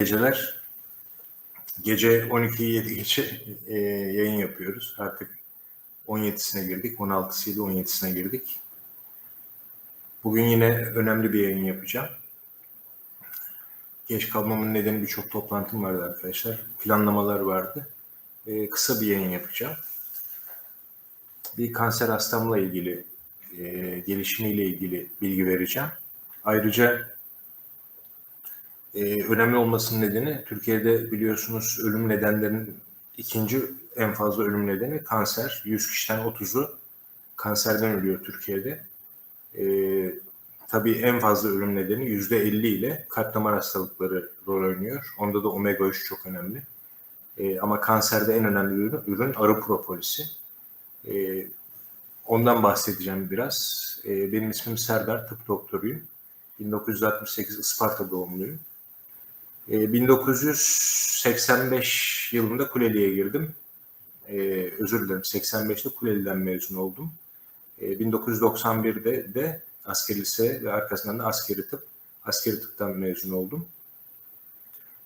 geceler. Gece 12'yi 7 geçe e, yayın yapıyoruz. Artık 17'sine girdik. 16'sıydı 17'sine girdik. Bugün yine önemli bir yayın yapacağım. Geç kalmamın nedeni birçok toplantım vardı arkadaşlar. Planlamalar vardı. E, kısa bir yayın yapacağım. Bir kanser hastamla ilgili, e, gelişimiyle ilgili bilgi vereceğim. Ayrıca ee, önemli olmasının nedeni Türkiye'de biliyorsunuz ölüm nedenlerinin ikinci en fazla ölüm nedeni kanser. 100 kişiden 30'u kanserden ölüyor Türkiye'de. Ee, tabii en fazla ölüm nedeni %50 ile kalp damar hastalıkları rol oynuyor. Onda da omega 3 çok önemli. Ee, ama kanserde en önemli ürün, ürün arı propolisi. Ee, ondan bahsedeceğim biraz. Ee, benim ismim Serdar, tıp doktoruyum. 1968 Isparta doğumluyum. E, 1985 yılında Kuleli'ye girdim. E, özür dilerim 85'te Kuleli'den mezun oldum. E, 1991'de de askeri lise ve arkasından da askeri tıp. Askeri tıptan mezun oldum.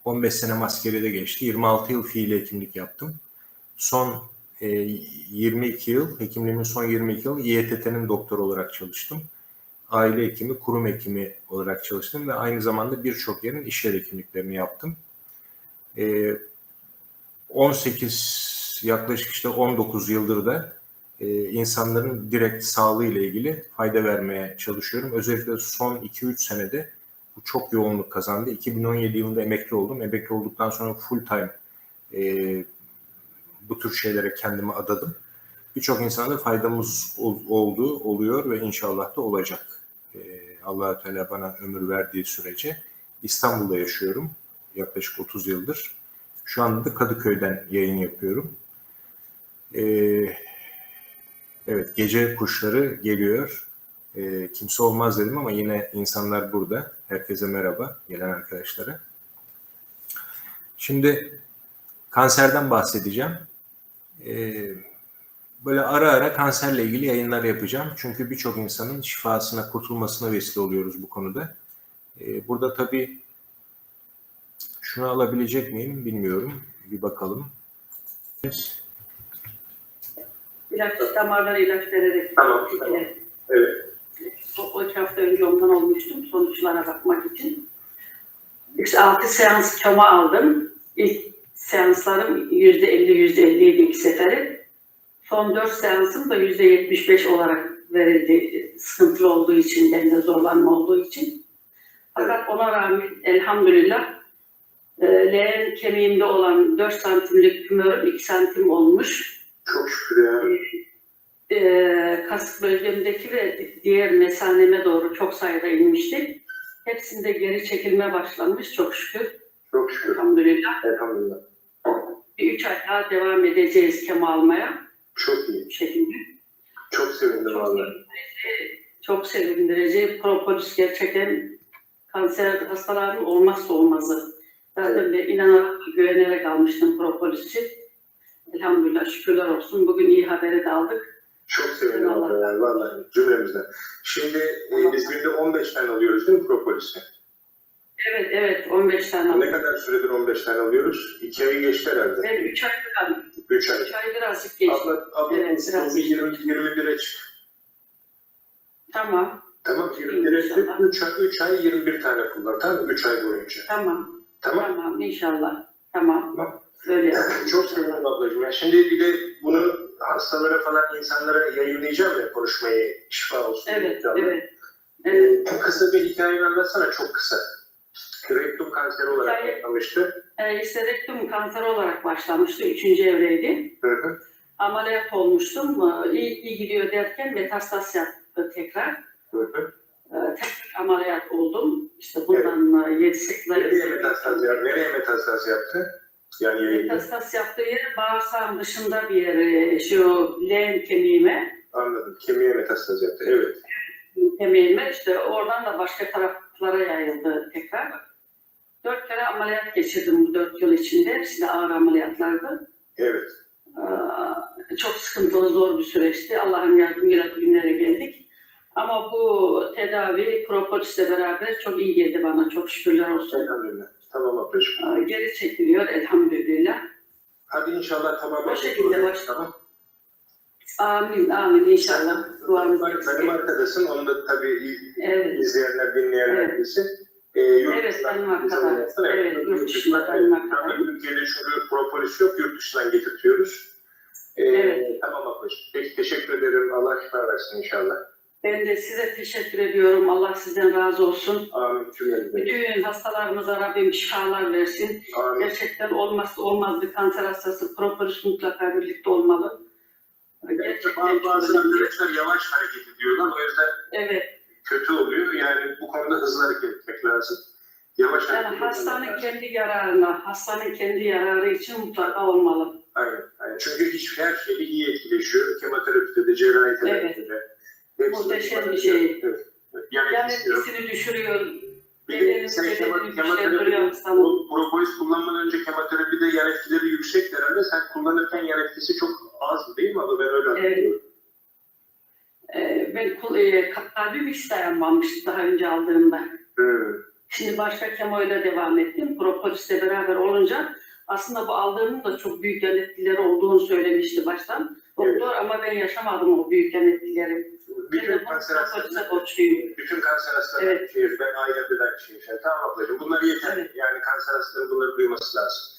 15 sene askeride geçti. 26 yıl fiili hekimlik yaptım. Son e, 22 yıl, hekimliğimin son 22 yıl İETT'nin doktor olarak çalıştım aile hekimi, kurum hekimi olarak çalıştım ve aynı zamanda birçok yerin iş yer hekimliklerini yaptım. Ee, 18 yaklaşık işte 19 yıldır da e, insanların direkt sağlığı ile ilgili fayda vermeye çalışıyorum. Özellikle son 2-3 senede bu çok yoğunluk kazandı. 2017 yılında emekli oldum. Emekli olduktan sonra full time e, bu tür şeylere kendimi adadım. Birçok insana da faydamız ol, olduğu oluyor ve inşallah da olacak e, allah Teala bana ömür verdiği sürece İstanbul'da yaşıyorum. Yaklaşık 30 yıldır. Şu anda da Kadıköy'den yayın yapıyorum. E, evet, gece kuşları geliyor. E, kimse olmaz dedim ama yine insanlar burada. Herkese merhaba, gelen arkadaşlara. Şimdi kanserden bahsedeceğim. Eee böyle ara ara kanserle ilgili yayınlar yapacağım. Çünkü birçok insanın şifasına, kurtulmasına vesile oluyoruz bu konuda. Ee, burada tabii şunu alabilecek miyim bilmiyorum. Bir bakalım. İlaç, damarlara ilaç vererek. Tamam, tamam. Evet. O hafta önce ondan olmuştum sonuçlara bakmak için. İşte altı seans kama aldım. İlk seanslarım yüzde elli, yüzde elliydi iki seferi. Son dört seansım da yüzde yetmiş beş olarak verildi. Sıkıntılı olduğu için, bende zorlanma olduğu için. Fakat ona rağmen elhamdülillah e, leğen kemiğimde olan 4 santimlik tümörüm 2 santim olmuş. Çok şükür ya. E, kasık bölgemdeki ve diğer mesaneme doğru çok sayıda inmişti. Hepsinde geri çekilme başlanmış çok şükür. Çok şükür. Elhamdülillah. Elhamdülillah. Bir üç ay daha devam edeceğiz kemo almaya Çok iyi. şekilde. Çok sevindim Çok sevindirici, çok sevindirici. Propolis gerçekten kanser hastaların olmazsa olmazı. Zaten de inanarak, güvenerek almıştım propolisçi. Elhamdülillah şükürler olsun. Bugün iyi haberi de aldık. Çok sevindim Allah. Allah yani vallahi cümlemizden. Şimdi e, biz günde 15 tane alıyoruz değil mi propolisi? Evet, evet 15 tane Ne aldım. kadar süredir 15 tane alıyoruz? 2 ayı geçti herhalde. Ben 3 aylık aldım. 3 ay. 3 ay birazcık geçti. Abla, abla Evet, biraz. bir 20, 21'e çık. Tamam, Tamam 21'e çık. İnşallah. 3 ay, 3 ay 21 tane kullan. Tamam mı? 3 ay boyunca. tamam, Tamam. tamam inşallah. Tamam, Tamam. öyle. Çok sevindim ablacığım. Yani şimdi bir de bunu hastalara falan insanlara yayınlayacağım ya konuşmayı. Şifa olsun. Evet, evet. Evet, Ee, Kısa bir hikayeni anlatsana çok kısa. Rektum kanseri olarak Hikaye- başlamıştı. e, histerektum kanseri olarak başlamıştı. Üçüncü evreydi. Hı hı. Ameliyat olmuştum. E, İyi, iyi gidiyor derken metastas yaptı tekrar. Hı hı. E, tekrar ameliyat oldum. İşte bundan e, 7-8 ay Nereye metastaz yaptı? Nereye metastaz yaptı? Yani. Metastas yaptığı yer bağırsağın dışında bir yere, şu leğen kemiğime, Anladım. Kemiğe metastaz yaptı. Evet. kemiğime işte oradan da başka taraflara yayıldı tekrar. Dört kere ameliyat geçirdim bu dört yıl içinde. Hepsi de ağır ameliyatlardı. Evet. Ee, Çok sıkıntılı, zor bir süreçti. Allah'ın yardımıyla günlere geldik. Ama bu tedavi propolisle beraber çok iyi geldi bana. Çok şükürler olsun. Elhamdülillah. Tamam ablacığım. Aa, Geri çekiliyor elhamdülillah. Hadi inşallah tamam. O şekilde baş- Tamam. Amin, amin inşallah. Benim arkadaşım, onu da tabii Evet, izleyenler, dinleyenler Evet. bilsin. Ee, yurt Evet, dışından arkadaşım. insanlar- Evet, yurt dışında benim arkadaşım. Tabii Türkiye'de çünkü propolis yok, yurt dışından getirtiyoruz. Ee, Evet. Tamam ablacığım. Peki, teşekkür ederim. Allah şifa versin inşallah. ben de size teşekkür ediyorum. Allah sizden razı olsun. Amin. Bütün hastalarımıza Rabbim şifalar versin. Amin. Gerçekten olmazsa olmaz bir kanser hastası propolis mutlaka birlikte olmalı. Gerçekten Bazı, bazı yavaş hareket ediyorlar. O yüzden Evet, kötü oluyor. Yani bu konuda hızlı hareket etmek lazım. Yavaş yani hastanın lazım. kendi yararına, hastanın kendi yararı için mutlaka olmalı. Aynen, aynen. Çünkü hiç her şeyi iyi etkileşiyor. Kemoterapide de, cerrahi terapide de. Hepsinde Muhteşem bir şey. Evet. evet. Yani, Yani etkisini düşürüyor. Bir de sen güçlendiriyor kemoterapi, propolis kullanmadan önce kemoterapide yan etkileri yüksek herhalde. Sen kullanırken yan etkisi çok azdı değil mi? Ben öyle hatırlıyorum. Ee, ben kul- e, kalbim hiç dayanmamıştı daha önce aldığımda. Hmm. Şimdi başka kemoyla devam ettim. Propolisle beraber olunca aslında bu aldığımın da çok büyük yan etkileri olduğunu söylemişti baştan. Doktor ama ben yaşamadım o büyük yan etkileri. Ben Bütün bu kanser borçluyum. bütün kanser hastaları Evet. şey, ben ailemde de aynı şeyi. Tamam ablacığım bunlar yeter. Evet. Yani kanser hastaları bunları duyması lazım.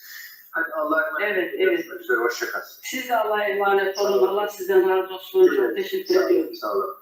Hadi Allah'a emanet. Evet, evet. Görüşmek üzere. Hoşça kal. Siz de Allah'a emanet olun. Allah sizden razı olsun. Çok teşekkür Sağ ediyorum. olun. Sağ olun.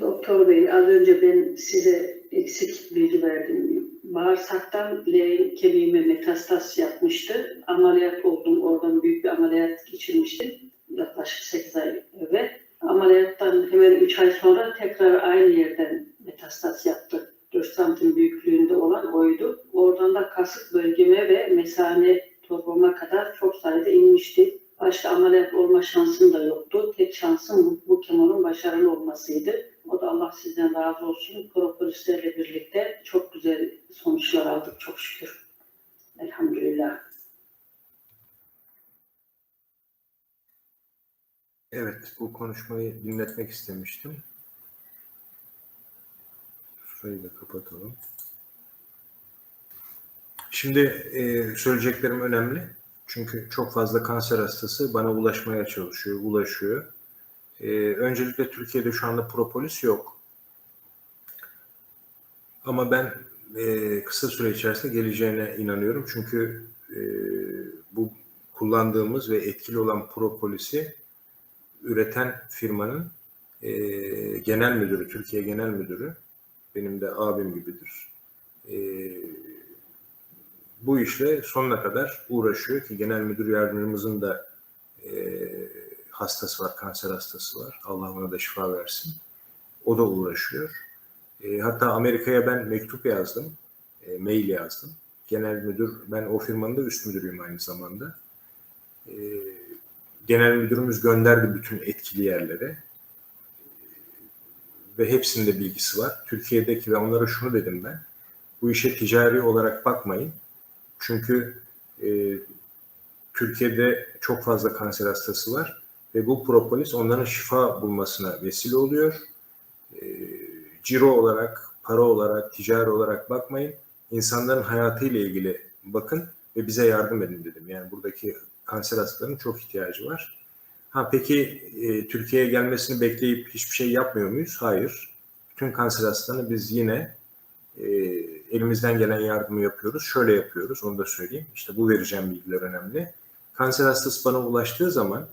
Doktor Bey, az önce ben size eksik bilgi verdim. Bağırsaktan leğen kemiğime metastas yapmıştı. Ameliyat oldum, oradan büyük bir ameliyat geçirmiştim. Yaklaşık 8 ay evvel. Ameliyattan hemen 3 ay sonra tekrar aynı yerden metastas yaptı. 4 santim büyüklüğünde olan oydu. Oradan da kasık bölgeme ve mesane torbama kadar çok sayıda inmişti. Başka ameliyat olma şansım da yoktu. Tek şansım bu, kemonun başarılı olmasıydı. O da Allah sizden razı olsun. Propolislerle birlikte çok güzel sonuçlar aldık çok şükür. Elhamdülillah. Evet, bu konuşmayı dinletmek istemiştim. Şurayı da kapatalım. Şimdi e, söyleyeceklerim önemli. Çünkü çok fazla kanser hastası bana ulaşmaya çalışıyor, ulaşıyor. E, öncelikle Türkiye'de şu anda propolis yok. Ama ben e, kısa süre içerisinde geleceğine inanıyorum. Çünkü e, bu kullandığımız ve etkili olan propolisi üreten firmanın e, genel müdürü, Türkiye genel müdürü, benim de abim gibidir. E, bu işle sonuna kadar uğraşıyor ki genel müdür yardımcımızın da e, hastası var, kanser hastası var. Allah ona da şifa versin. O da uğraşıyor. E, hatta Amerika'ya ben mektup yazdım, e, mail yazdım. Genel müdür, ben o firmanın da üst müdürüyüm aynı zamanda. E, genel müdürümüz gönderdi bütün etkili yerlere. Ve hepsinde bilgisi var. Türkiye'deki ve onlara şunu dedim ben. Bu işe ticari olarak bakmayın. Çünkü e, Türkiye'de çok fazla kanser hastası var. Ve bu propolis onların şifa bulmasına vesile oluyor. E, ciro olarak, para olarak, ticari olarak bakmayın. İnsanların hayatıyla ilgili bakın ve bize yardım edin dedim. Yani buradaki kanser hastalarının çok ihtiyacı var. Ha peki e, Türkiye'ye gelmesini bekleyip hiçbir şey yapmıyor muyuz? Hayır. Bütün kanser hastalarını biz yine e, elimizden gelen yardımı yapıyoruz. Şöyle yapıyoruz, onu da söyleyeyim. İşte bu vereceğim bilgiler önemli. Kanser hastası bana ulaştığı zaman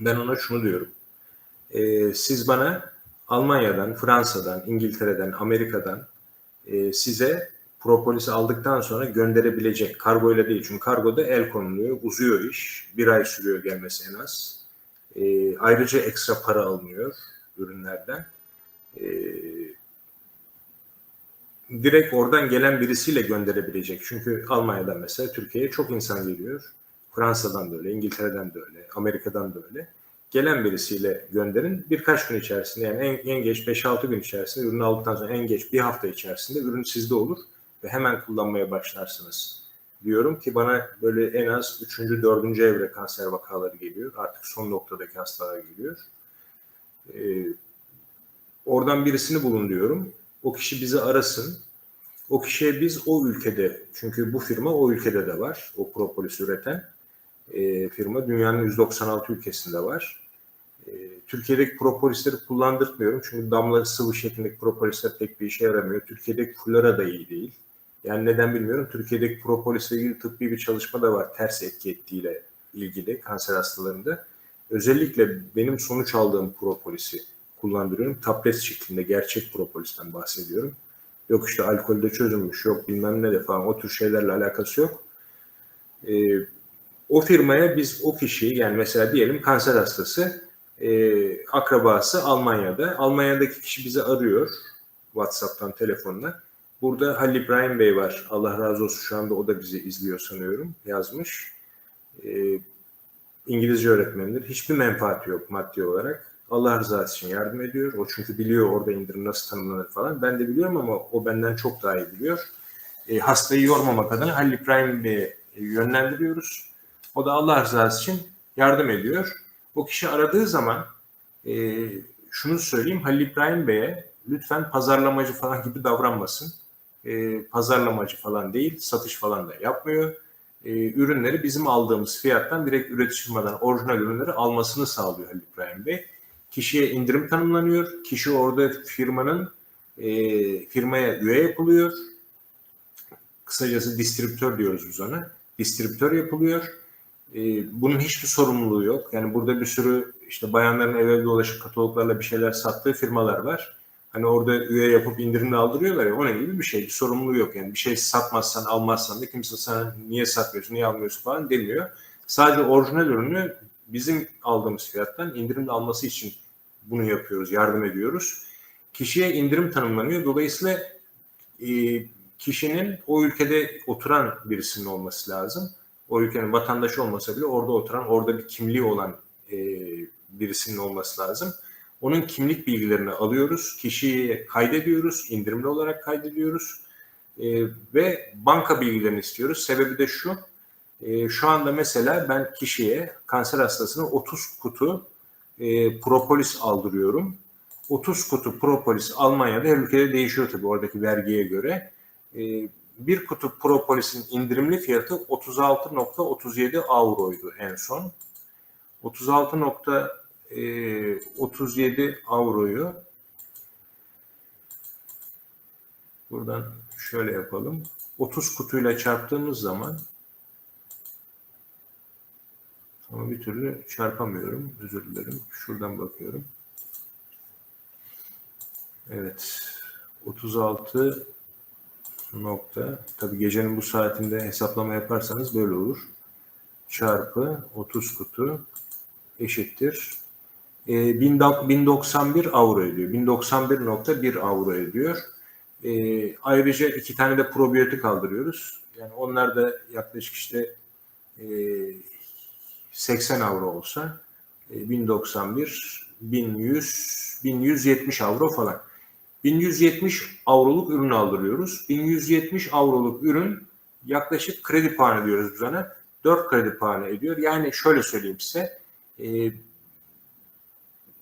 ben ona şunu diyorum. E, siz bana Almanya'dan, Fransa'dan, İngiltere'den, Amerika'dan e, size propolisi aldıktan sonra gönderebilecek. Kargoyla değil çünkü kargoda el konuluyor, uzuyor iş. Bir ay sürüyor gelmesi en az. E, ayrıca ekstra para alınıyor ürünlerden. E, direkt oradan gelen birisiyle gönderebilecek. Çünkü Almanya'dan mesela Türkiye'ye çok insan geliyor. Fransa'dan da öyle, İngiltere'den de öyle, Amerika'dan da öyle. Gelen birisiyle gönderin. Birkaç gün içerisinde yani en, en geç 5-6 gün içerisinde ürünü aldıktan sonra en geç bir hafta içerisinde ürün sizde olur ve hemen kullanmaya başlarsınız diyorum ki bana böyle en az 3. 4. evre kanser vakaları geliyor. Artık son noktadaki hastalar geliyor. Ee, oradan birisini bulun diyorum. O kişi bizi arasın. O kişiye biz o ülkede, çünkü bu firma o ülkede de var, o propolis üreten e, firma dünyanın 196 ülkesinde var. E, Türkiye'deki propolisleri kullandırtmıyorum çünkü damla sıvı şeklindeki propolisler pek bir işe yaramıyor. Türkiye'deki fulara da iyi değil. Yani neden bilmiyorum. Türkiye'deki propolisle ilgili tıbbi bir çalışma da var ters etki ettiğiyle ilgili kanser hastalarında. Özellikle benim sonuç aldığım propolisi kullandırıyorum. Tablet şeklinde gerçek propolisten bahsediyorum. Yok işte alkolde çözülmüş, yok bilmem ne de falan o tür şeylerle alakası yok. Ee, o firmaya biz o kişiyi yani mesela diyelim kanser hastası e, akrabası Almanya'da. Almanya'daki kişi bizi arıyor WhatsApp'tan telefonla. Burada Halil İbrahim Bey var. Allah razı olsun şu anda o da bizi izliyor sanıyorum. Yazmış. Ee, İngilizce öğretmenidir. Hiçbir menfaati yok maddi olarak. Allah rızası için yardım ediyor. O çünkü biliyor orada indirim nasıl tanımlanır falan. Ben de biliyorum ama o benden çok daha iyi biliyor. E, hastayı yormamak adına Halil İbrahim Bey'e yönlendiriyoruz. O da Allah rızası için yardım ediyor. O kişi aradığı zaman e, şunu söyleyeyim Halil İbrahim Bey'e lütfen pazarlamacı falan gibi davranmasın. E, pazarlamacı falan değil, satış falan da yapmıyor. E, ürünleri bizim aldığımız fiyattan direkt üretici firmadan orijinal ürünleri almasını sağlıyor Halil İbrahim Bey. Kişiye indirim tanımlanıyor. Kişi orada firmanın e, firmaya üye yapılıyor. Kısacası distribütör diyoruz biz ona. Distribütör yapılıyor. E, bunun hiçbir sorumluluğu yok. Yani burada bir sürü işte bayanların eve dolaşıp kataloglarla bir şeyler sattığı firmalar var. Hani orada üye yapıp indirimle aldırıyorlar ya onun gibi bir şey. Bir sorumluluğu yok. Yani bir şey satmazsan almazsan da kimse sana niye satmıyorsun, niye almıyorsun falan demiyor. Sadece orijinal ürünü bizim aldığımız fiyattan indirimle alması için bunu yapıyoruz, yardım ediyoruz. Kişiye indirim tanımlanıyor. Dolayısıyla e, kişinin o ülkede oturan birisinin olması lazım. O ülkenin vatandaşı olmasa bile orada oturan, orada bir kimliği olan e, birisinin olması lazım. Onun kimlik bilgilerini alıyoruz, kişiyi kaydediyoruz, indirimli olarak kaydediyoruz e, ve banka bilgilerini istiyoruz. Sebebi de şu, e, şu anda mesela ben kişiye, kanser hastasına 30 kutu e, propolis aldırıyorum. 30 kutu propolis Almanya'da her ülkede değişiyor tabii oradaki vergiye göre. E, bir kutu propolisin indirimli fiyatı 36.37 avroydu en son. 36.37 avroyu buradan şöyle yapalım. 30 kutuyla çarptığımız zaman ama bir türlü çarpamıyorum. Özür dilerim. Şuradan bakıyorum. Evet. 36 nokta. Tabii gecenin bu saatinde hesaplama yaparsanız böyle olur. Çarpı 30 kutu eşittir. E, 1091 avro ediyor. 1091.1 avro ediyor. E, ayrıca iki tane de probiyotik aldırıyoruz. Yani onlar da yaklaşık işte e, 80 avro olsa e, 1091, 1100, 1170 avro falan. 1170 avroluk ürün aldırıyoruz. 1170 avroluk ürün yaklaşık kredi puanı diyoruz biz ona. 4 kredi puanı ediyor. Yani şöyle söyleyeyim size. E,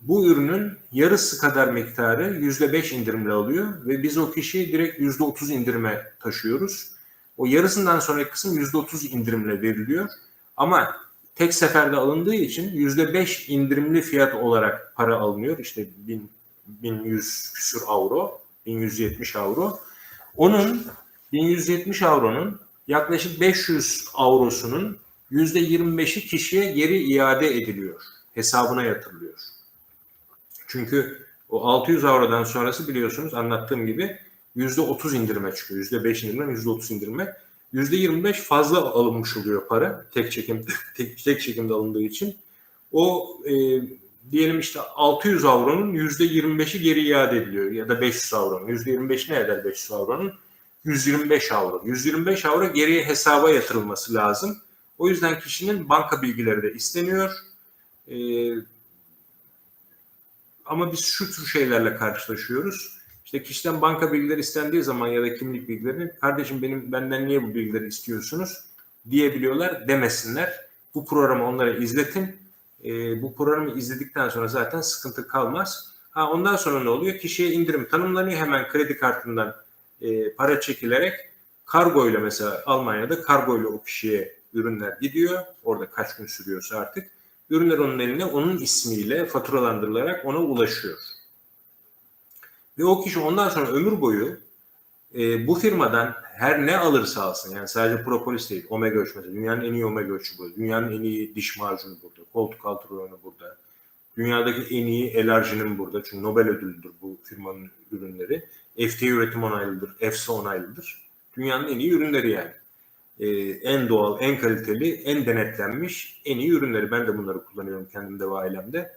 bu ürünün yarısı kadar miktarı %5 indirimle alıyor ve biz o kişiyi direkt %30 indirime taşıyoruz. O yarısından sonraki kısım %30 indirimle veriliyor. Ama tek seferde alındığı için %5 indirimli fiyat olarak para alınıyor. İşte 1000, 1100 küsur avro, 1170 avro. Onun 1170 avronun yaklaşık 500 avrosunun %25'i kişiye geri iade ediliyor. Hesabına yatırılıyor. Çünkü o 600 avrodan sonrası biliyorsunuz anlattığım gibi %30 indirime çıkıyor. %5 indirimden %30 indirime. %25 fazla alınmış oluyor para tek çekim tek, tek çekimde alındığı için. O e, diyelim işte 600 avronun %25'i geri iade ediliyor ya da 500 avronun. %25 ne eder 500 avronun? 125 avro. 125 avro geriye hesaba yatırılması lazım. O yüzden kişinin banka bilgileri de isteniyor. E, ama biz şu tür şeylerle karşılaşıyoruz. İşte kişiden banka bilgileri istendiği zaman ya da kimlik bilgilerini kardeşim benim benden niye bu bilgileri istiyorsunuz diyebiliyorlar demesinler. Bu programı onlara izletin. E, bu programı izledikten sonra zaten sıkıntı kalmaz. Ha, ondan sonra ne oluyor? Kişiye indirim tanımlanıyor. Hemen kredi kartından e, para çekilerek kargo ile mesela Almanya'da kargo ile o kişiye ürünler gidiyor. Orada kaç gün sürüyorsa artık. Ürünler onun eline onun ismiyle faturalandırılarak ona ulaşıyor. Ve o kişi ondan sonra ömür boyu e, bu firmadan her ne alırsa alsın yani sadece propolis değil omega 3 mesela dünyanın en iyi omega 3'ü burada. Dünyanın en iyi diş macunu burada. Koltuk altı rayonu burada. Dünyadaki en iyi elarjinin burada. Çünkü Nobel ödüllüdür bu firmanın ürünleri. FDA üretim onaylıdır. EFSA onaylıdır. Dünyanın en iyi ürünleri yani. Ee, en doğal, en kaliteli, en denetlenmiş en iyi ürünleri. Ben de bunları kullanıyorum kendimde ve ailemde.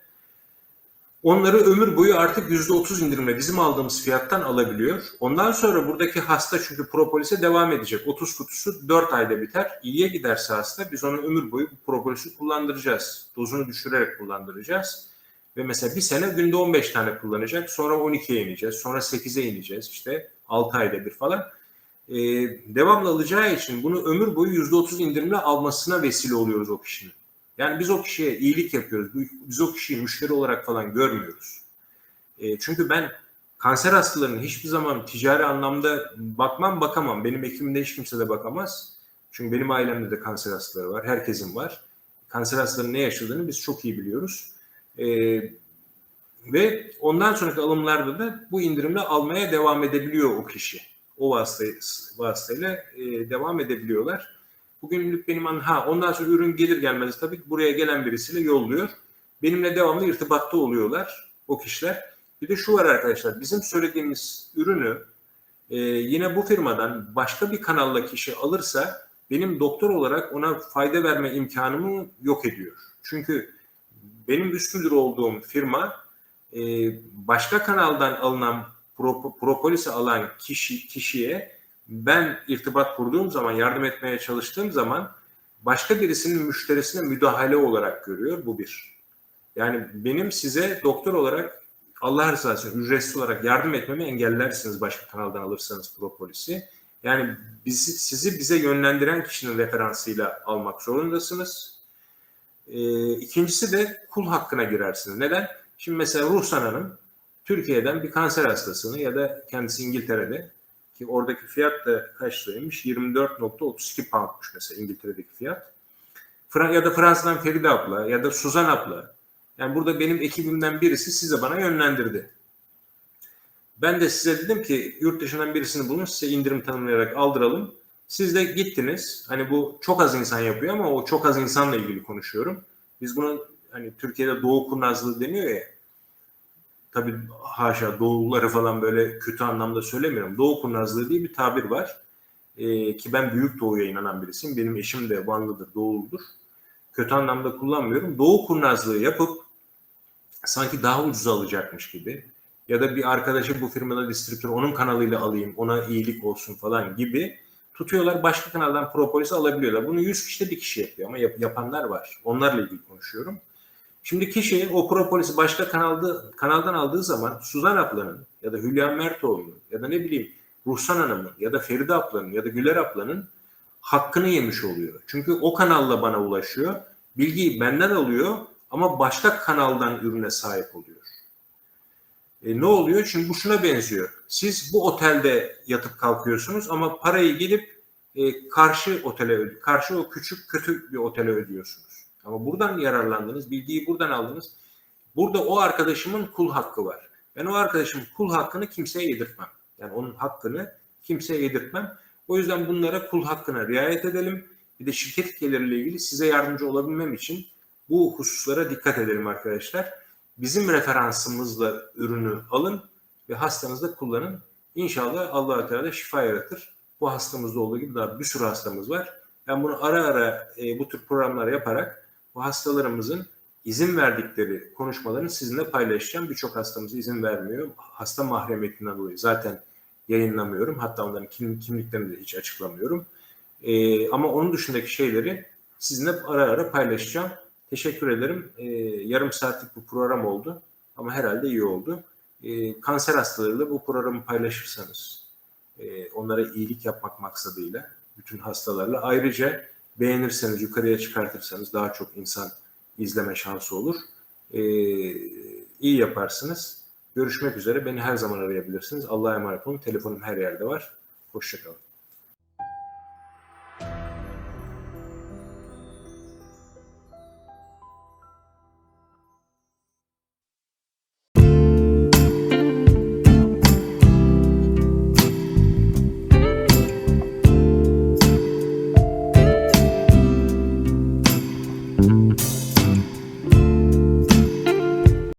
Onları ömür boyu artık %30 indirimle bizim aldığımız fiyattan alabiliyor. Ondan sonra buradaki hasta çünkü propolise devam edecek. 30 kutusu 4 ayda biter. İyiye giderse hasta biz onu ömür boyu bu propolisi kullandıracağız. Dozunu düşürerek kullandıracağız. Ve mesela bir sene günde 15 tane kullanacak. Sonra 12'ye ineceğiz. Sonra 8'e ineceğiz. İşte 6 ayda bir falan. Ee, devamlı alacağı için bunu ömür boyu %30 indirimle almasına vesile oluyoruz o kişinin. Yani biz o kişiye iyilik yapıyoruz. Biz o kişiyi müşteri olarak falan görmüyoruz. E, çünkü ben kanser hastalarının hiçbir zaman ticari anlamda bakmam bakamam. Benim ekibimde hiç kimse de bakamaz. Çünkü benim ailemde de kanser hastaları var. Herkesin var. Kanser hastalarının ne yaşadığını biz çok iyi biliyoruz. E, ve ondan sonraki alımlarda da bu indirimle almaya devam edebiliyor o kişi. O vasıtayla, vasıtayla e, devam edebiliyorlar. Bugünlük benim an ha ondan sonra ürün gelir gelmez tabii ki buraya gelen birisiyle yolluyor. Benimle devamlı irtibatta oluyorlar o kişiler. Bir de şu var arkadaşlar bizim söylediğimiz ürünü e, yine bu firmadan başka bir kanalla kişi alırsa benim doktor olarak ona fayda verme imkanımı yok ediyor. Çünkü benim üstündür olduğum firma e, başka kanaldan alınan pro, propolisi alan kişi kişiye ben irtibat kurduğum zaman, yardım etmeye çalıştığım zaman başka birisinin müşterisine müdahale olarak görüyor. Bu bir. Yani benim size doktor olarak Allah rızası için ücretsiz olarak yardım etmemi engellersiniz başka kanaldan alırsanız propolisi. Yani bizi, sizi bize yönlendiren kişinin referansıyla almak zorundasınız. Ee, ikincisi de kul hakkına girersiniz. Neden? Şimdi mesela Ruhsan Hanım Türkiye'den bir kanser hastasını ya da kendisi İngiltere'de ki oradaki fiyat da kaç liraymış? 24.32 poundmuş mesela İngiltere'deki fiyat. Fran ya da Fransa'dan Feride abla ya da Suzan abla. Yani burada benim ekibimden birisi size bana yönlendirdi. Ben de size dedim ki yurt dışından birisini bulun size indirim tanımlayarak aldıralım. Siz de gittiniz. Hani bu çok az insan yapıyor ama o çok az insanla ilgili konuşuyorum. Biz bunu hani Türkiye'de doğu kurnazlığı deniyor ya tabii haşa doğulları falan böyle kötü anlamda söylemiyorum. Doğu kurnazlığı diye bir tabir var. Ee, ki ben büyük doğuya inanan birisiyim. Benim eşim de Vanlıdır, doğuludur. Kötü anlamda kullanmıyorum. Doğu kurnazlığı yapıp sanki daha ucuz alacakmış gibi ya da bir arkadaşı bu firmada distribütör onun kanalıyla alayım ona iyilik olsun falan gibi tutuyorlar başka kanaldan propolis alabiliyorlar. Bunu 100 kişide bir kişi yapıyor ama yap- yapanlar var. Onlarla ilgili konuşuyorum. Şimdi kişi o propolis başka kanalda, kanaldan aldığı zaman Suzan ablanın ya da Hülya Mertoğlu'nun ya da ne bileyim Ruhsan Hanım'ın ya da Feride ablanın ya da Güler ablanın hakkını yemiş oluyor. Çünkü o kanalla bana ulaşıyor. Bilgiyi benden alıyor ama başka kanaldan ürüne sahip oluyor. E, ne oluyor? Şimdi bu şuna benziyor. Siz bu otelde yatıp kalkıyorsunuz ama parayı gidip e, karşı otele, karşı o küçük kötü bir otele ödüyorsunuz. Ama buradan yararlandınız, bilgiyi buradan aldınız. Burada o arkadaşımın kul hakkı var. Ben o arkadaşımın kul hakkını kimseye yedirtmem. Yani onun hakkını kimseye yedirtmem. O yüzden bunlara kul hakkına riayet edelim. Bir de şirket geliriyle ilgili size yardımcı olabilmem için bu hususlara dikkat edelim arkadaşlar. Bizim referansımızla ürünü alın ve hastanızda kullanın. İnşallah Allah Teala şifa yaratır. Bu hastamızda olduğu gibi daha bir sürü hastamız var. Ben bunu ara ara e, bu tür programlar yaparak bu hastalarımızın izin verdikleri konuşmalarını sizinle paylaşacağım. Birçok hastamız izin vermiyor. Hasta mahremiyetinden dolayı zaten yayınlamıyorum. Hatta onların kim, kimliklerini de hiç açıklamıyorum. Ee, ama onun dışındaki şeyleri sizinle ara ara paylaşacağım. Teşekkür ederim. Ee, yarım saatlik bu program oldu. Ama herhalde iyi oldu. Ee, kanser hastalarıyla bu programı paylaşırsanız, e, onlara iyilik yapmak maksadıyla, bütün hastalarla. Ayrıca beğenirseniz, yukarıya çıkartırsanız daha çok insan izleme şansı olur. Ee, iyi yaparsınız. Görüşmek üzere. Beni her zaman arayabilirsiniz. Allah'a emanet olun. Telefonum her yerde var. Hoşçakalın.